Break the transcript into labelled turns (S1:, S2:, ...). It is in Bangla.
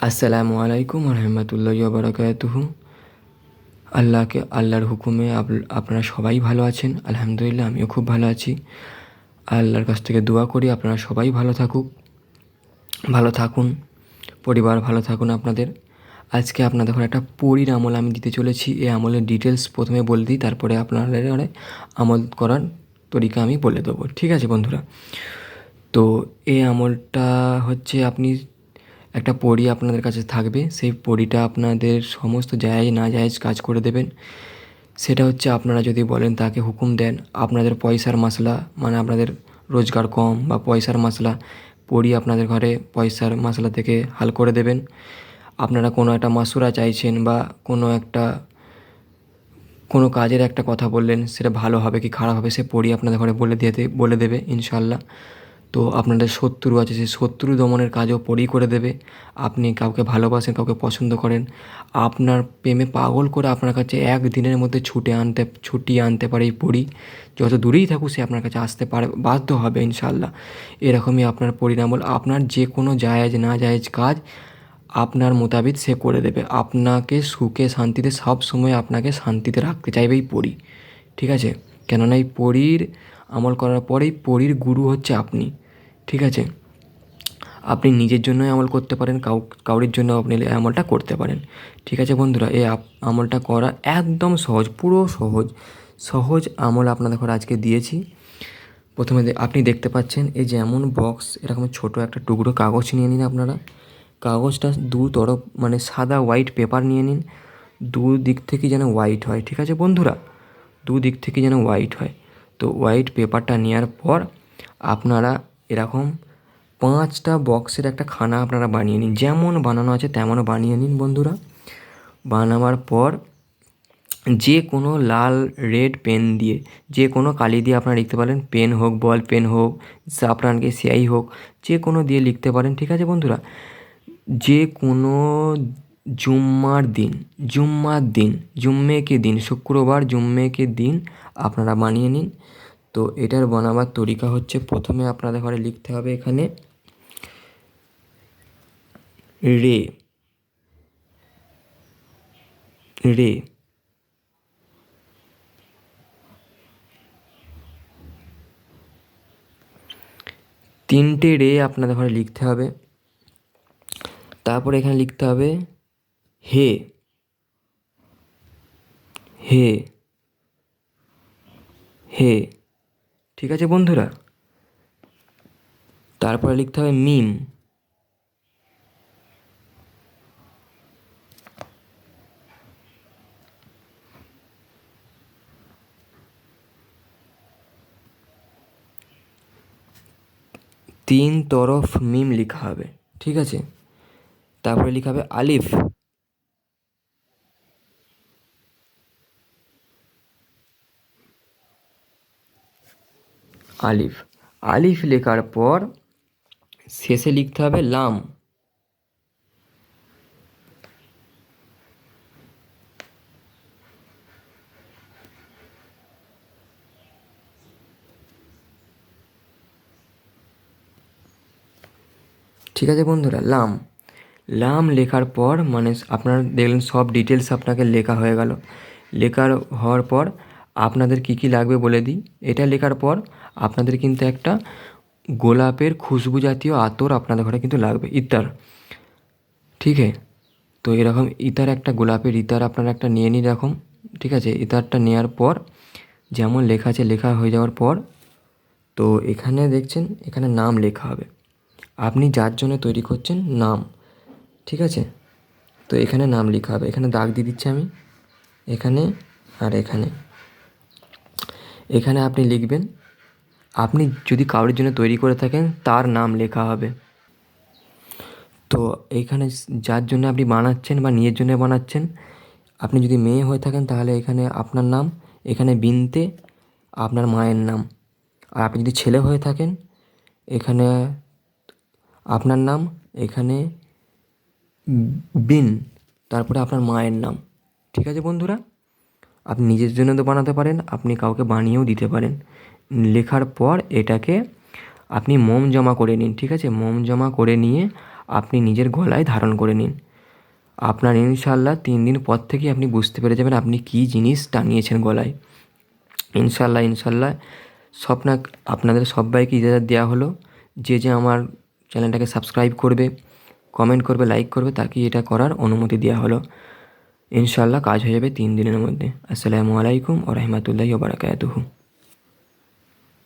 S1: আসসালামু আলাইকুম রহমতুল্লাহ বারকাতুহু আল্লাহকে আল্লাহর হুকুমে আপ- আপনারা সবাই ভালো আছেন। আলহামদুলিল্লাহ, আমিও খুব ভালো আছি। আল্লাহর কাছ থেকে দোয়া করি, আপনারা সবাই ভালো থাকুক। ভালো থাকুন, পরিবার ভালো থাকুন আপনাদের। আজকে আপনাদের একটা পরির আমল আমি দিতে চলেছি। এই আমলের ডিটেলস প্রথমে বলে দিই, তারপরে আপনাদের আমল করার তরিকা আমি বলে দেবো। ঠিক আছে বন্ধুরা? তো এই আমলটা হচ্ছে আপনি একটা পড়ি আপনাদের কাছে থাকবে। সেই পরিটা আপনাদের সমস্ত জায়গায় না জায়েজ কাজ করে দেবেন। সেটা হচ্ছে আপনারা যদি বলেন তাকে হুকুম দেন, আপনাদের পয়সার মশলা মানে আপনাদের রোজগার কম বা পয়সার মশলা পরি আপনাদের ঘরে পয়সার মশলা থেকে হাল করে দেবেন। আপনারা কোনো একটা মাসুরা চাইছেন বা কোনো একটা, কোনো কাজের একটা কথা বললেন, সেটা ভালো হবে কি খারাপ হবে, সে পড়ি আপনাদের ঘরে বলে দিয়ে বলে দেবে ইনশাল্লাহ তো আপনাদের শত্রু আছে, সেই শত্রু দমনের কাজও পড়ি করে দেবে। আপনি কাউকে ভালোবাসেন, কাউকে পছন্দ করেন, আপনার প্রেমে পাগল করে আপনার কাছে এক দিনের মধ্যে ছুটে আনতে, ছুটিয়ে আনতে পারে এই পড়ি যত দূরেই থাকুক সে আপনার কাছে আসতে পারে, বাধ্য হবে ইনশাল্লাহ এরকমই আপনার পরিণামল আপনার যে কোনো জায়েজ, না জায়েজ কাজ আপনার মোতাবিক সে করে দেবে। আপনাকে সুখে, শান্তিতে, সব সময় আপনাকে শান্তিতে রাখতে চাইবে এই পরি। ঠিক আছে? কেননা এই পরীর আমল করার পরেই পরীর গুরু হচ্ছে আপনি। ঠিক আছে? আপনি নিজের জন্যই আমল করতে পারেন, কাউ, কাউরির জন্য আপনি আমলটা করতে পারেন। ঠিক আছে বন্ধুরা? এই আমলটা করা একদম সহজ, পুরো সহজ। সহজ আমল আপনাদের ঘরে আজকে দিয়েছি। প্রথমে আপনি দেখতে পাচ্ছেন এই যেমন বক্স এরকম ছোট একটা টুকরো কাগজ নিয়ে নিন আপনারা। কাগজটা দু তরফ মানে সাদা হোয়াইট পেপার নিয়ে নিন। দু দিক থেকে যেন হোয়াইট হয়, ঠিক আছে বন্ধুরা? দু দিক থেকে যেন হোয়াইট হয়। তো হোয়াইট পেপারটা নেওয়ার পর আপনারা এরকম পাঁচটা বক্সের একটা খানা আপনারা বানিয়ে নিন। যেমন বানানো আছে তেমন বানিয়ে নিন বন্ধুরা। বানাবার পর যে কোনো লাল, রেড পেন দিয়ে, যে কোনো কালি দিয়ে আপনারা লিখতে পারেন, পেন হোক, বল পেন হোক আপনাকে সিআই হোক, যে কোনো দিয়ে লিখতে পারেন, ঠিক আছে বন্ধুরা? যে কোনো জুম্মার দিন জুম্মার দিন জুম্মেকে দিন, শুক্রবার জুম্মেকে দিন আপনারা বানিয়ে নিন। তো এটার বানাবার তরিকা হচ্ছে প্রথমে আপনাদের ঘরে লিখতে হবে এখানে রে রে, তিনটে রে আপনাদের ঘরে লিখতে হবে। তারপরে এখানে লিখতে হবে হে হে হে ঠিক আছে বন্ধুরা? তারপরে লিখতে হবে মিম। তিন তরফ মিম লেখা হবে, ঠিক আছে? তারপরে লেখা হবে আলিফ। আলিফ। আলিফ লেখার পর শেষে লিখতে হবে লাম। ঠিক আছে বন্ধুরা, লাম। লাম লেখার পর মানে আপনারা দেখলেন সব ডিটেলস আপনাকে লেখা হয়ে গেল। লেখার হওয়ার পর আপনাদের কী কী লাগবে বলে দিই। এটা লেখার পর আপনাদের কিন্তু একটা গোলাপের খুশবু জাতীয় আতর আপনাদের ঘরে কিন্তু লাগবে ইতার ঠিক আছে? তো এরকম ইতার একটা, গোলাপের ইতার আপনারা একটা নিয়ে নিন এরকম, ঠিক আছে? ইতারটা নেওয়ার পর যেমন লেখা আছে, লেখা হয়ে যাওয়ার পর, তো এখানে দেখছেন, এখানে নাম লেখা হবে। আপনি যার জন্য তৈরি করছেন, নাম, ঠিক আছে? তো এখানে নাম লেখা হবে। এখানে দাগ দিয়ে দিচ্ছি আমি, এখানে আর এখানে। এখানে আপনি লিখবেন, আপনি যদি কারোর জন্য তৈরি করে থাকেন, তার নাম লেখা হবে। তো এখানে যার জন্য আপনি বানাচ্ছেন বা নিজের জন্য বানাচ্ছেন, আপনি যদি মেয়ে হয়ে থাকেন, তাহলে এখানে আপনার নাম, এখানে বিনতে আপনার মায়ের নাম। আর আপনি যদি ছেলে হয়ে থাকেন, এখানে আপনার নাম, এখানে বিন, তারপরে আপনার মায়ের নাম। ঠিক আছে বন্ধুরা? আপনি নিজের জন্য তো বানাতে পারেন, আপনি কাউকে বানিয়েও দিতে পারেন। লেখার পর এটাকে আপনি মোম জমা করে নিন, ঠিক আছে? মোম জমা করে নিয়ে আপনি নিজের গলায় ধারণ করে নিন। আপনার ইনশাল্লাহ তিন দিন পর থেকেই আপনি বুঝতে পেরে যাবেন আপনি কী জিনিস টানিয়েছেন গলায়। ইনশাল্লাহ ইনশাল্লাহ স্বপ্না, আপনাদের সবাইকে ইজাজত দেওয়া হলো। যে যে আমার চ্যানেলটাকে সাবস্ক্রাইব করবে, কমেন্ট করবে, লাইক করবে, তাকে এটা করার অনুমতি দেওয়া হলো। ইনশাআল্লাহ কাজ হয়ে যাবে তিন দিনের মধ্যে আসসালামু আলাইকুম ও রহমতুল্লাহি ওবরাকাতুহু